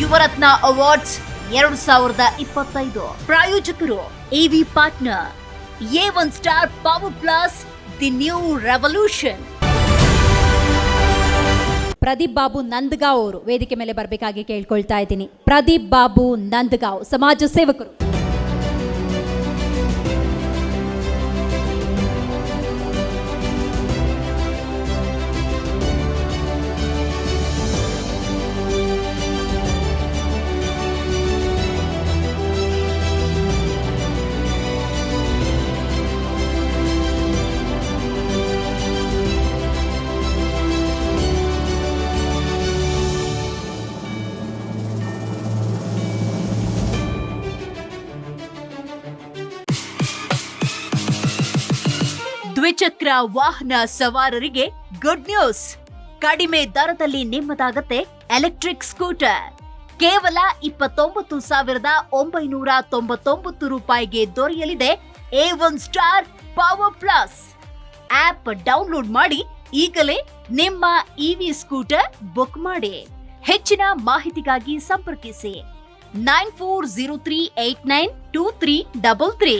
Yuvarathna awards ಎರಡು ಸಾವಿರದ ಇಪ್ಪತ್ತೈದು. ಪ್ರಾಯೋಜಕರು AV partner A one star power plus the new revolution Pradeep Babu Nandgaon ಅವರು ವೇದಿಕೆ ಮೇಲೆ ಬರಬೇಕಾಗಿ ಕೇಳ್ಕೊಳ್ತಾ ಇದ್ದೀನಿ. ಪ್ರದೀಪ್ ಬಾಬು ನಂದ್ಗಾವ್, ಸಮಾಜ ಸೇವಕರು. ದ್ವಿಚಕ್ರ ವಾಹನ ಸವಾರರಿಗೆ ಗುಡ್ ನ್ಯೂಸ್ ಕಡಿಮೆ ದರದಲ್ಲಿ ನಿಮ್ಮದಾಗತ್ತೆ ಎಲೆಕ್ಟ್ರಿಕ್ ಸ್ಕೂಟರ್ ಕೇವಲ ಇಪ್ಪತ್ತೊಂಬತ್ತು ಸಾವಿರದ ಒಂಬೈನೂರ ತೊಂಬತ್ತೊಂಬತ್ತು ರೂಪಾಯಿಗೆ ದೊರೆಯಲಿದೆ A one star power plus app download ಮಾಡಿ ಈಗಲೇ ನಿಮ್ಮ ಇವಿ ಸ್ಕೂಟರ್ ಬುಕ್ ಮಾಡಿ. ಹೆಚ್ಚಿನ ಮಾಹಿತಿಗಾಗಿ ಸಂಪರ್ಕಿಸಿ. Nine four zero three eight nine two three double three